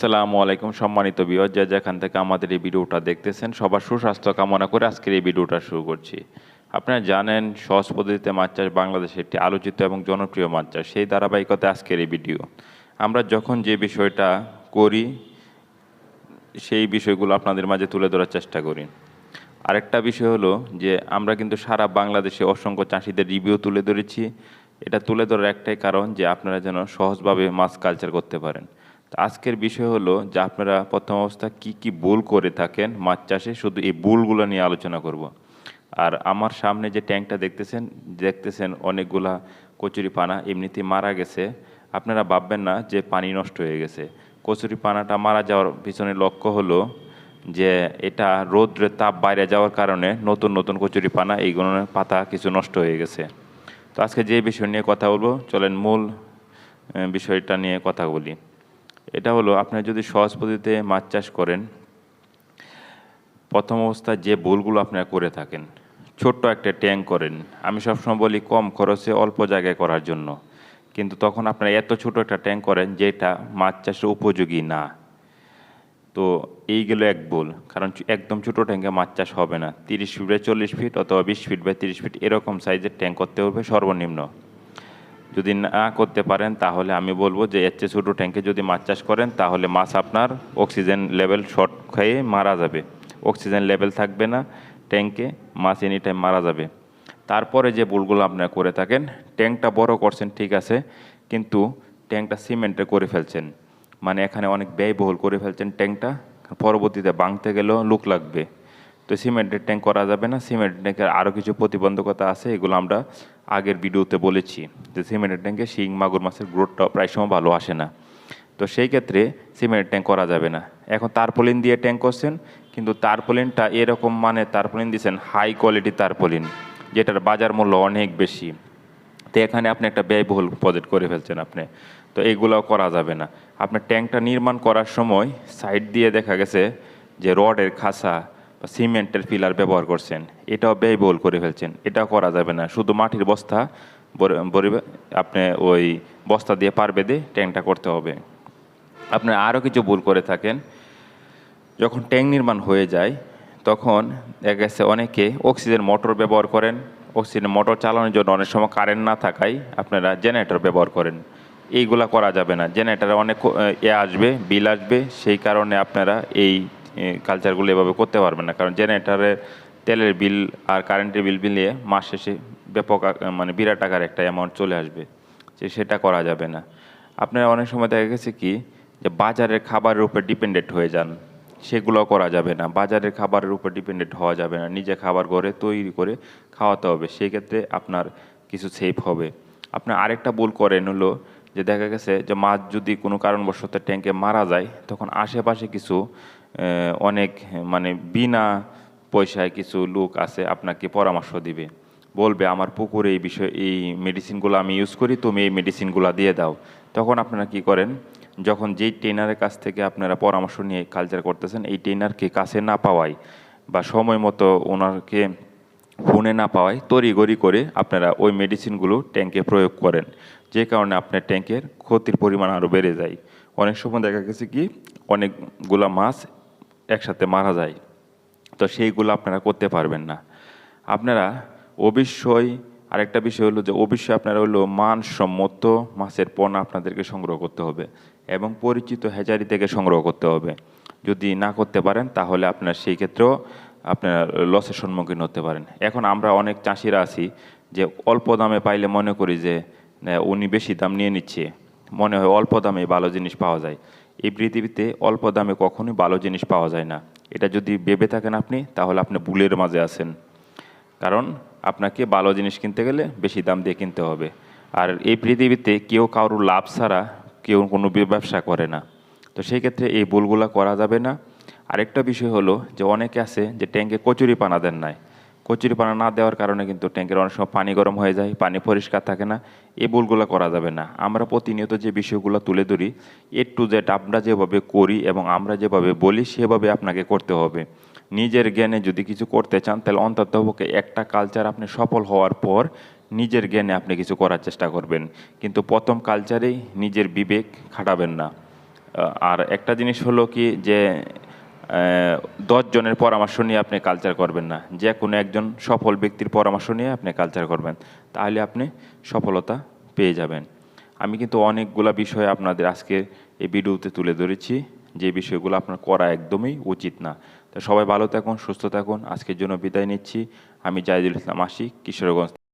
আসসালামু আলাইকুম সম্মানিত বিয়র যে যেখান থেকে আমাদের এই ভিডিওটা দেখতেছেন, সবার সুস্বাস্থ্য কামনা করে আজকের এই ভিডিওটা শুরু করছি। আপনারা জানেন, সহজ পদ্ধতিতে মাছ চাষ বাংলাদেশে একটি আলোচিত এবং জনপ্রিয় মাছ চাষ, সেই ধারাবাহিকতায় আজকের এই ভিডিও। আমরা যখন যে বিষয়টা করি, সেই বিষয়গুলো আপনাদের মাঝে তুলে ধরার চেষ্টা করি। আরেকটা বিষয় হলো যে, আমরা কিন্তু সারা বাংলাদেশে অসংখ্য চাষিদের রিভিউ তুলে ধরেছি। এটা তুলে ধরার একটাই কারণ যে, আপনারা যেন সহজভাবে মাছ কালচার করতে পারেন। আজকের বিষয় হলো যে আপনারা প্রথম অবস্থা কি কি ভুল করে থাকেন মাছ চাষে? শুধু এই ভুলগুলো নিয়ে আলোচনা করব। আর আমার সামনে যে ট্যাঙ্কটা দেখতেছেন দেখতেছেন অনেকগুলা কচুরি পানা এমনিতেই মারা গেছে। আপনারা ভাববেন না যে পানি নষ্ট হয়ে গেছে। কচুরি পানাটা মারা যাওয়ার পিছনে লক্ষ্য হলো যে এটা রৌদ্রের তাপ বাইরে যাওয়ার কারণে নতুন নতুন কচুরি পানা এইগুলোর পাতা কিছু নষ্ট হয়ে গেছে। তো আজকে যে বিষয় নিয়ে কথা বলব, চলেন মূল বিষয়টা নিয়ে কথা বলি। এটা হলো, আপনি যদি সহজ পদ্ধতিতে মাছ চাষ করেন, প্রথম অবস্থায় যে ভুলগুলো আপনারা করে থাকেন, ছোট্ট একটা ট্যাঙ্ক করেন, আমি সবসময় বলি কম খরচে অল্প জায়গায় করার জন্য। কিন্তু তখন আপনারা এত ছোট একটা ট্যাঙ্ক করেন যেটা মাছ চাষের উপযোগী না। তো এই গেল এক ভুল কারণ একদম ছোটো ট্যাঙ্কে মাছ চাষ হবে না। তিরিশ ফিট বা চল্লিশ ফিট অথবা বিশ ফিট বা তিরিশ ফিট এরকম সাইজের ট্যাঙ্ক করতে হবে সর্বনিম্ন। যদি না করতে পারেন, তাহলে আমি বলব যে এর চেয়ে ছোটো ট্যাঙ্কে যদি মাছ চাষ করেন, তাহলে মাছ আপনার অক্সিজেন লেভেল শর্ট খেয়ে মারা যাবে। অক্সিজেন লেভেল থাকবে না ট্যাঙ্কে মাছ এনি টাইম মারা যাবে। তারপরে যে ভুলগুলো আপনারা করে থাকেন ট্যাঙ্কটা বড় করছেন, ঠিক আছে, কিন্তু ট্যাঙ্কটা সিমেন্টে করে ফেলছেন। মানে এখানে অনেক ব্যয়বহুল করে ফেলছেন ট্যাঙ্কটা পরবর্তীতে বাংতে গেলেও লুক লাগবে। তো সিমেন্টের ট্যাঙ্ক করা যাবে না সিমেন্টের ট্যাঙ্কের আরও কিছু প্রতিবন্ধকতা আছে, এগুলো আমরা আগের ভিডিওতে বলেছি যে সিমেন্টের ট্যাঙ্কে শিং, মাগুর মাছের গ্রোথটা প্রায় সময় ভালো আসে না। তো সেই ক্ষেত্রে সিমেন্টের ট্যাঙ্ক করা যাবে না। এখন তারপলিন দিয়ে ট্যাঙ্ক করছেন, কিন্তু তারপলিনটা এরকম মানে তারপলিন দিয়েছেন হাই কোয়ালিটি তারপলিন, যেটার বাজার মূল্য অনেক বেশি। তো এখানে আপনি একটা ব্যয়বহুল প্রজেক্ট করে ফেলছেন আপনি। তো এইগুলোও করা যাবে না। আপনার ট্যাঙ্কটা নির্মাণ করার সময় সাইড দিয়ে দেখা গেছে যে রডের খাসা সিমেন্টের ফিলার ব্যবহার করছেন। এটাও ব্যয়বহুল করে ফেলছেন। এটাও করা যাবে না। শুধু মাটির বস্তা আপনি ওই বস্তা দিয়ে পার বেঁধে ট্যাঙ্কটা করতে হবে। আপনি আরও কিছু ভুল করে থাকেন। যখন ট্যাঙ্ক নির্মাণ হয়ে যায়, তখন দেখা গেছে অনেকে অক্সিজেন মোটর ব্যবহার করেন। অক্সিজেন মোটর চালানোর জন্য অনেক সময় কারেন্ট না থাকায় আপনারা জেনারেটর ব্যবহার করেন। এইগুলা করা যাবে না। জেনারেটারে অনেক, এ আসবে, বিল আসবে। সেই কারণে আপনারা এই কালচারগুলো এভাবে করতে পারবেন না। কারণ জেনারেটারের তেলের বিল আর কারেন্টের বিল মিলিয়ে মাস শেষে ব্যাপক মানে বিরাট আকার একটা অ্যামাউন্ট চলে আসবে। যে সেটা করা যাবে না। আপনারা অনেক সময় দেখা গেছে কি, যে বাজারের খাবারের উপর ডিপেন্ডেন্ট হয়ে যান। সেগুলো করা যাবে না। বাজারের খাবারের উপর ডিপেন্ডেন্ট হওয়া যাবে না। নিজে খাবার ঘরে তৈরি করে খাওয়াতে হবে। সেই ক্ষেত্রে আপনার কিছু সেফ হবে। আপনার আরেকটা ভুল করেন হলো যে দেখা গেছে যে মাছ যদি কোনো কারণবশত ট্যাঙ্কে মারা যায়, তখন আশেপাশে কিছু অনেক মানে বিনা পয়সায় কিছু লোক আছে আপনাকে পরামর্শ দিবে। বলবে, আমার পুকুরে এই বিষয়, এই মেডিসিনগুলো আমি ইউজ করি, তুমি এই মেডিসিনগুলো দিয়ে দাও। তখন আপনারা কি করেন, যখন যেই ট্রেনারের কাছ থেকে আপনারা পরামর্শ নিয়ে কালচার করতেছেন, এই ট্রেনারকে কাছে না পাওয়ায় বা সময় মতো ওনাকে ফোনে না পাওয়ায় তড়িগড়ি করে আপনারা ওই মেডিসিনগুলো ট্যাঙ্কে প্রয়োগ করেন। যে কারণে আপনার ট্যাঙ্কের ক্ষতির পরিমাণ আরও বেড়ে যায়। অনেক সময় দেখা গেছে কি, অনেকগুলা মাছ একসাথে মারা যায়। তো সেইগুলো আপনারা করতে পারবেন না। আপনারা অবশ্যই আরেকটা বিষয় হলো যে, অবশ্যই আপনারা হলো মানসম্মত মাছের পণ্য আপনাদেরকে সংগ্রহ করতে হবে এবং পরিচিত হ্যাচারি থেকে সংগ্রহ করতে হবে। যদি না করতে পারেন, তাহলে আপনার সেই ক্ষেত্রেও আপনার লসের সম্মুখীন হতে পারেন। এখন আমরা অনেক চাষিরা আছি যে, অল্প দামে পাইলে মনে করি যে উনি বেশি দাম নিয়ে নিচ্ছে। মনে হয় অল্প দামে ভালো জিনিস পাওয়া যায়। এই পৃথিবীতে অল্প দামে কখনোই ভালো জিনিস পাওয়া যায় না। এটা যদি ভেবে থাকেন আপনি, তাহলে আপনি ভুলের মাঝে আছেন। কারণ আপনাকে ভালো জিনিস কিনতে গেলে বেশি দাম দিয়ে কিনতে হবে। আর এই পৃথিবীতে কেউ কারোর লাভ ছাড়া কেউ কোনো ব্যবসা করে না। তো সেই ক্ষেত্রে এই ভুলগুলা করা যাবে না। আরেকটা বিষয় হলো যে, অনেকে আছে যে ট্যাঙ্কে কচুরি পানা দেন নাই। কচুরি পানা না দেওয়ার কারণে কিন্তু ট্যাঙ্কের অনেক সময় পানি গরম হয়ে যায়, পানি পরিষ্কার থাকে না। এই ভুলগুলো করা যাবে না। আমরা প্রতিনিয়ত যে বিষয়গুলো তুলে ধরি এ টু জেড আমরা যেভাবে করি এবং আমরা যেভাবে বলি, সেভাবে আপনাকে করতে হবে। নিজের জ্ঞানে যদি কিছু করতে চান, তাহলে অন্ততপক্ষে একটা কালচার আপনি সফল হওয়ার পর নিজের জ্ঞানে আপনি কিছু করার চেষ্টা করবেন। কিন্তু প্রথম কালচারেই নিজের বিবেক খাটাবেন না। আর একটা জিনিস হলো কি যে জনের পরামর্শ নিয়ে আপনি কালচার করবেন না। যে কোনো একজন সফল ব্যক্তির পরামর্শ নিয়ে আপনি কালচার করবেন। তাহলে আপনি সফলতা পেয়ে যাবেন। আমি কিন্তু অনেকগুলা বিষয় আপনাদের আজকে এই ভিডিওতে তুলে ধরেছি। যে বিষয়গুলো আপনার করা একদমই উচিত না। তো সবাই ভালো থাকুন, সুস্থ থাকুন। আজকের জন্য বিদায় নিচ্ছি। আমি জাহিদুল ইসলাম আশিক, কিশোরগঞ্জ।